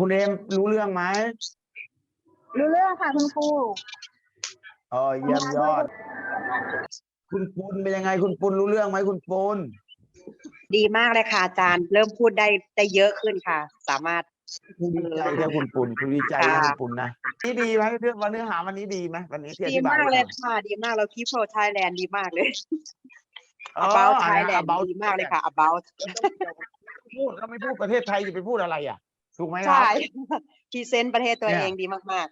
คุณเอมรู้เรื่องไหมรู้เรื่องค่ะคุณครูเออเยี่ยมยอด คุณปุณเป็นยังไง คุณปุณรู้เรื่องไหมคุณปุณดีมากเลยค่ะอาจารย์ เริ่มพูดได้ได้เยอะขึ้นค่ะ สามารถคุณดีใจแค่คุณปุณคุณดีใจนะคุณปุณนะนี่ดีไหมเรื่องวันเนื้อหาวันนี้ดีไหมวันนี้ที่อดีธิบายมากเลยให้ฟังค่ะดีมากเราคีโปรไทยแลนด์ดีมากเลยอ๋อ about อ่า Thailand about ดีมากเลยค่ะ about พูดแล้วไม่พูดประเทศไทยจะไปพูดอะไรอะ ถูกไหมครัใช่บพรีเซนต์ประเทศตัวเนี่ยเองดีมาก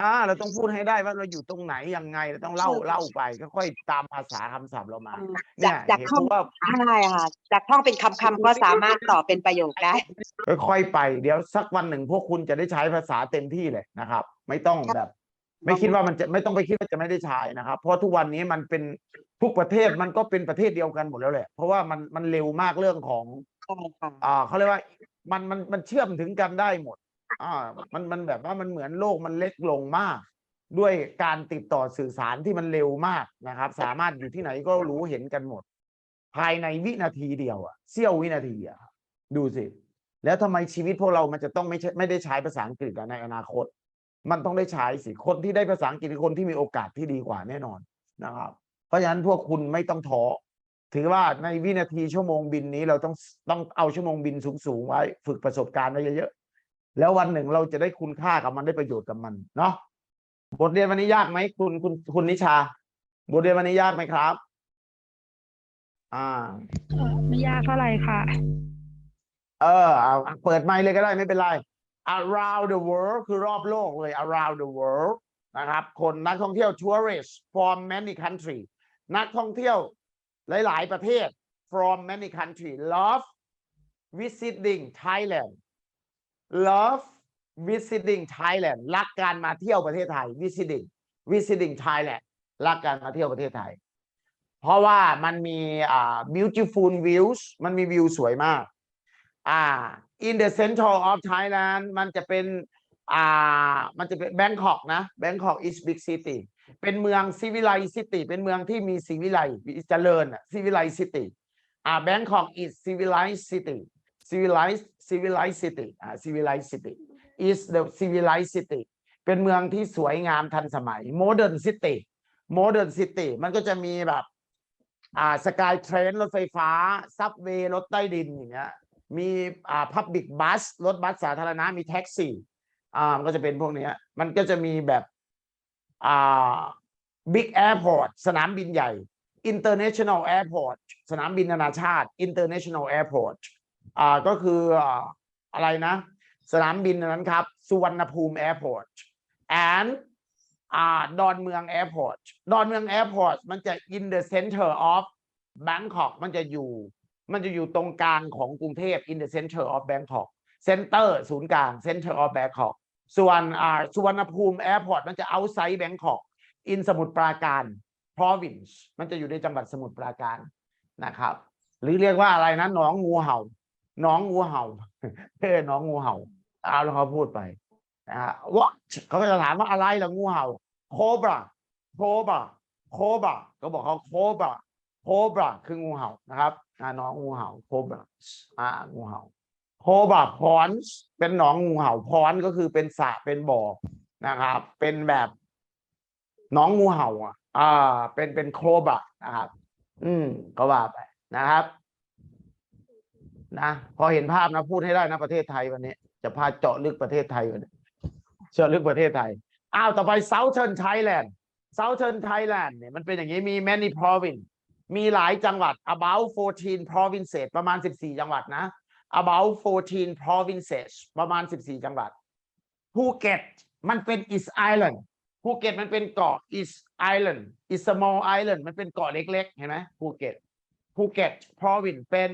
อ่าเราต้องพูดให้ได้ว่าเราอยู่ตรงไหนยังไงเราต้องเล่าใช่เล่าไปก็ค่อยตามภาษาคำศัพท์เรามาๆอืมเนี่จากยจากเห็นท่องว่าใช่ค่ะจากท่องเป็นคำคำๆก็สามารถต่อเป็นประโยคได้ค่อยๆไป เดี๋ยวสักวันหนึ่งพวกคุณจะได้ใช้ภาษาเต็มที่เลยนะครับ ไม่ต้องแบบ ไม่คิดว่ามันจะไม่ต้องไปคิดว่าจะไม่ได้ใช้นะครับ เพราะทุกวันนี้มันเป็นทุกประเทศมันก็เป็นประเทศเดียวกันหมดแล้วแหละเพราะว่ามันมันเร็วมากเรื่องของใช่ค่ะอ่าเขาเรียกว่า มันมันมันเชื่อมถึงกันได้หมด อ่า มันมันแบบว่ามันเหมือนโลกมันเล็กลงมาก ด้วยการติดต่อสื่อสารที่มันเร็วมากนะครับ สามารถอยู่ที่ไหนก็รู้เห็นกันหมด ภายในวินาทีเดียวอะเสี้ยววินาทีอะดูสิ แล้วทำไมชีวิตพวกเรามันจะต้องไม่ใช่ไม่ได้ใช้ภาษาอังกฤษในอนาคต มันต้องได้ใช้สิคนที่ได้ภาษาอังกฤษคือคนที่มีโอกาสที่ดีกว่าแน่นอนนะครับ เพราะฉะนั้นพวกคุณไม่ต้องท้อ ถือว่าในวินาทีชั่วโมงบินนี้เราต้องต้องเอาชั่วโมงบินสูงๆไว้ ฝึกประสบการณ์ไว้เยอะๆแล้ววันหนึ่งเราจะได้คุณค่ากับมันได้ประโยชน์กับมันเนาะบทเรียนวันนี้ยากไหมคุณคุณคุณนิชา บทเรียนวันนี้ยากไหมครับ อ่าเอ่อไม่ยากเท่าไหร่ค่ะ เออเอาเปิดไมค์เลยก็ได้ไม่เป็นไร around the world คือรอบโลกเลย around the world นะครับ คนนักท่องเที่ยว tourists from many country นักท่องเที่ยว หลาย ๆ ประเทศ from many country love visiting Thailand love visiting Thailand รักการมาเที่ยวประเทศไทย visiting visiting Thailand รักการมาเที่ยวประเทศไทย เพราะว่ามันมีอ่า beautiful views มันมีวิวสวยมากอ่า in the central of Thailand มันจะเป็นอ่ามันจะเป็น Bangkok นะ Bangkok is big city เป็นเมือง civilized city เป็นเมืองที่มีศิวิไลเจริญอะ civilized city อ่า Bangkok is civilized city civilized civilized city อ่า civilized city is the civilized city เป็นเมืองที่สวยงามทันสมัย modern city modern city มันก็จะมีแบบอ่าสกายเทรนรถไฟฟ้า ซับเวย์รถใต้ดินอย่างเงี้ยมีอ่าพับบิกบัสรถบัสสาธารณะมีแท็กซี่อ่ามันก็จะเป็นพวกเนี้ยมันก็จะมีแบบ บิ๊กแอร์พอร์ตสนามบินใหญ่ international airport สนามบินนานาชาติ international airport อ่าก็คืออ่าอะไรนะ สนามบินนั้นครับ สุวรรณภูมิ airport and อ่าดอนเมือง airport ดอนเมือง airport มันจะ in the center of Bangkok มันจะอยู่ มันจะอยู่ตรงกลางของกรุงเทพ in the center of Bangkok center ศูนย์กลาง center of Bangkok ส่วนอ่าสุวรรณภูมิ airport มันจะ outside Bangkok in สมุทรปราการ province มันจะอยู่ในจังหวัดสมุทรปราการนะครับ หรือเรียกว่าอะไรนะหนองงูเห่าหนองงูเห่าเออหนองงูเห่าเอาแล้วเขาพูดไปนะฮะ what เขาก็จะถามว่าอะไรล่ะงูเห่า cobra cobra cobra ก็บอกเขา cobra cobra คืองูเห่านะครับอ่าหนองงูเห่า cobra อ่างูเห่า cobra ponds เป็นหนองงูเห่า pond ก็คือเป็นสระเป็นบ่อนะครับ เป็นแบบหนองงูเห่าอะอ่าเป็นเป็น cobra นะครับ อืมก็ว่าไปนะครับนะพอเห็นภาพนะพูดให้ได้นะประเทศไทยวันนี้ จะพาเจาะลึกประเทศไทยวันนี้เจาะลึกประเทศไทยอ้าวต่อไป Southern Thailand Southern Thailand เนี่ยมันเป็นอย่างนี้มี many province มีหลายจังหวัด about 14 provinces ประมาณ 14 จังหวัดนะ about 14 provinces ประมาณ 14 จังหวัดภูเก็ตมันเป็น is island ภูเก็ตมันเป็นเกาะ is island is small island มันเป็นเกาะเล็กๆ เห็นไหมภูเก็ตภูเก็ต province เป็น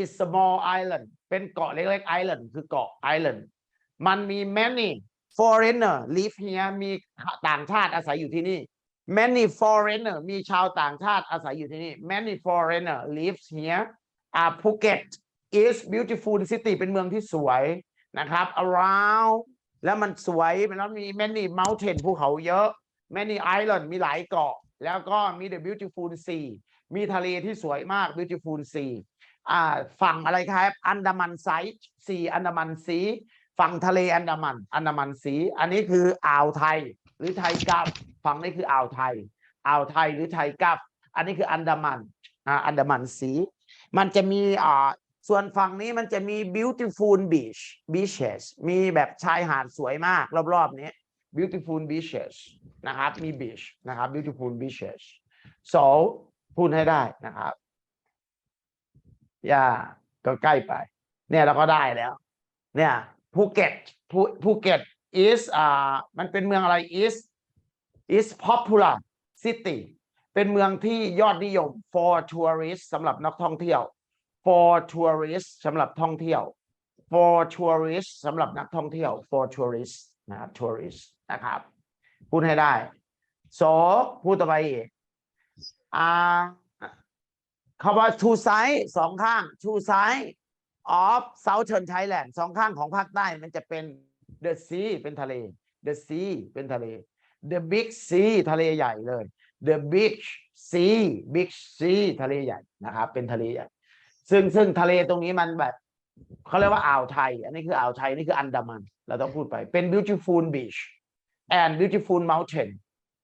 is small island เป็นเกาะเล็กๆ island คือเกาะ island มันมี many foreigner live here มีต่างชาติอาศัยอยู่ที่นี่ many foreigner มีชาวต่างชาติอาศัยอยู่ที่นี่ many foreigner lives here อ่าภูเก็ต is beautiful city เป็นเมืองที่สวยนะครับ around แล้วมันสวยแล้วมี many mountain ภูเขาเยอะ many island มีหลายเกาะ แล้วก็มี the beautiful sea มีทะเลที่สวยมาก beautiful sea อ่าฝั่งอะไรครับ อันดามันไซด์ซีอันดามันซีฝั่งทะเลอันดามัน อันดามันสี อันนี้คืออ่าวไทย หรือไทยกัฟฝั่งนี้คืออ่าวไทย อ่าวไทยหรือไทยกัฟอันนี้คืออันดามันอ่าอันดามันสี มันจะมีอ่า ส่วนฝั่งนี้มันจะมี beautiful beach beaches มีแบบชายหาดสวยมาก รอบๆนี้ beautiful beaches นะครับ มี beach นะครับ beautiful beaches so พูดให้ได้นะครับ อย่าก็ใกล้ไป เนี่ยเราก็ได้แล้ว เนี่ยภูเก็ตภูภูเก็ต is อ่ามันเป็นเมืองอะไร is is popular city เป็นเมืองที่ยอดนิยม for tourists สำหรับนักท่องเที่ยว for tourists สำหรับท่องเที่ยว for tourists สำหรับนักท่องเที่ยว for tourists นะครับ tourists นะครับ พูดให้ได้ so พูดต่อไปอีกอ่าคำว่า two side สองข้าง two side of southern Thailand สองข้างของภาคใต้มันจะเป็น the sea เป็นทะเล the sea เป็นทะเล the big sea ทะเลใหญ่เลย the big sea big sea ทะเลใหญ่นะครับ เป็นทะเลใหญ่ ซึ่งซึ่งทะเลตรงนี้มันแบบเขาเรียกว่าอ่าวไทย อันนี้คืออ่าวไทย นี่คืออันดามัน เราต้องพูดไปเป็น beautiful beach and beautiful mountain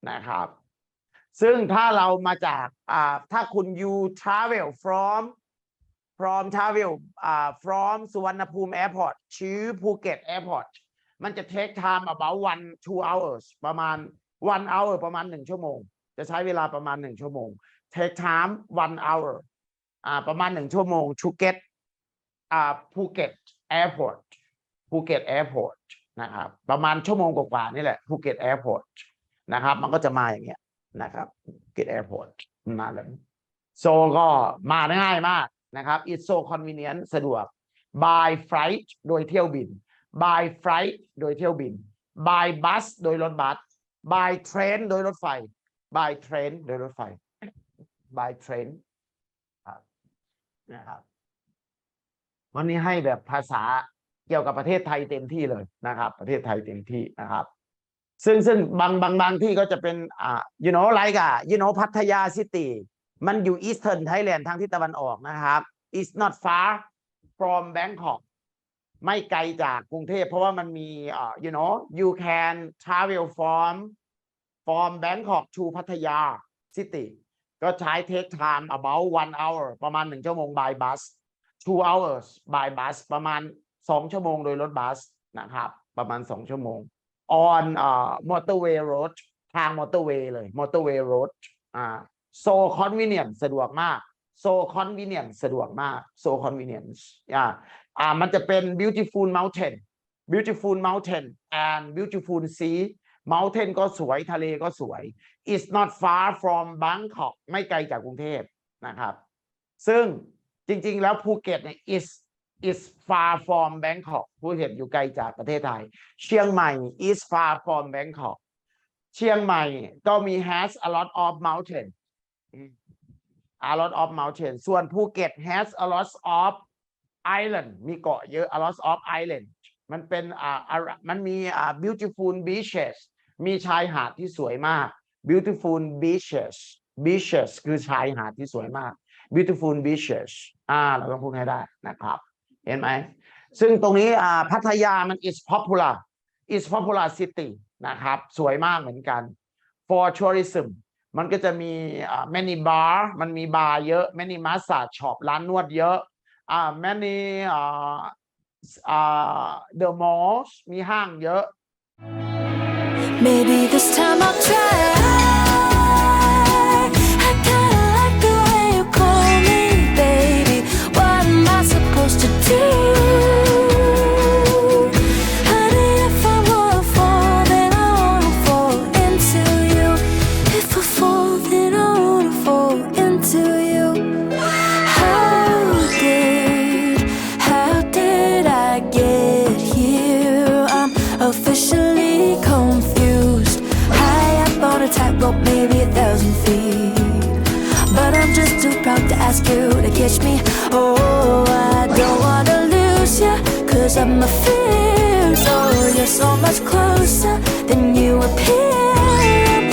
นะครับ ซึ่งถ้าเรามาจากอ่าถ้าคุณ you travel from from travel อ่า from สุวรรณภูมิ airport ชื่อภูเก็ต airport มันจะ take time about one two hours ประมาณ one hour ประมาณหนึ่งชั่วโมง จะใช้เวลาประมาณหนึ่งชั่วโมง take time one hour อ่าประมาณหนึ่งชั่วโมง to get อ่าภูเก็ต airport ภูเก็ต airport นะครับประมาณชั่วโมงกว่าๆนี่แหละภูเก็ต airport นะครับมันก็จะมาอย่างเงี้ยนะครับภูเก็ต airport มาแบบนี้โซก็มาง่ายมากนะครับ it's so convenient สะดวก by flight โดยเที่ยวบิน by flight โดยเที่ยวบิน by bus โดยรถบัส by train โดยรถไฟ by train โดยรถไฟ by train ครับ นะครับ วันนี้ให้แบบภาษาเกี่ยวกับประเทศไทยเต็มที่เลยนะครับ ประเทศไทยเต็มที่นะครับ ซึ่งซึ่งบางบางบางที่ก็จะเป็นอ่า you know like อะ you know พัทยาซิตี้มันอยู่ eastern Thailand ทางทิศตะวันออกนะครับ it's not far from Bangkok ไม่ไกลจากกรุงเทพเพราะว่ามันมีอ่า you know you can travel from from Bangkok to พัทยา city ก็ใช้ take time about one hour ประมาณหนึ่งชั่วโมง by bus two hours by bus ประมาณสองชั่วโมงโดยรถบัสนะครับ ประมาณสองชั่วโมง on อ่า motorway road ทาง motorway เลย motorway road อ่า so convenient สะดวกมาก so convenient สะดวกมาก so convenience อ่าอ่ามันจะเป็น beautiful mountain beautiful mountain and beautiful sea mountain ก็สวยทะเลก็สวย it's not far from Bangkok ไม่ไกลจากกรุงเทพนะครับ ซึ่งจริง ๆ แล้วภูเก็ตเนี่ย is is far from Bangkok ภูเก็ตอยู่ไกลจากประเทศไทย เชียงใหม่ is far from Bangkok เชียงใหม่ก็มี has a lot of mountain a lot of mountain ส่วนภูเก็ต has a lot of island มีเกาะเยอะ a lot of island มันเป็นอ่ามันมีอ่า beautiful beaches มีชายหาดที่สวยมาก beautiful beaches beaches คือชายหาดที่สวยมาก beautiful beaches อ่า เราต้องพูดให้ได้นะครับ เห็นไหม ซึ่งตรงนี้อ่าพัทยามัน is popular is popular city นะครับ สวยมากเหมือนกัน for tourism มันก็จะมีอ่า many bar มันมีบาร์เยอะ many massage shop ร้านนวดเยอะอ่า many อ่าอ่า the malls มีห้างเยอะ Maybe this time I'll try. me. Oh, I don't wanna lose you, cause I'm a fierce. Oh, you're so much closer than you appear.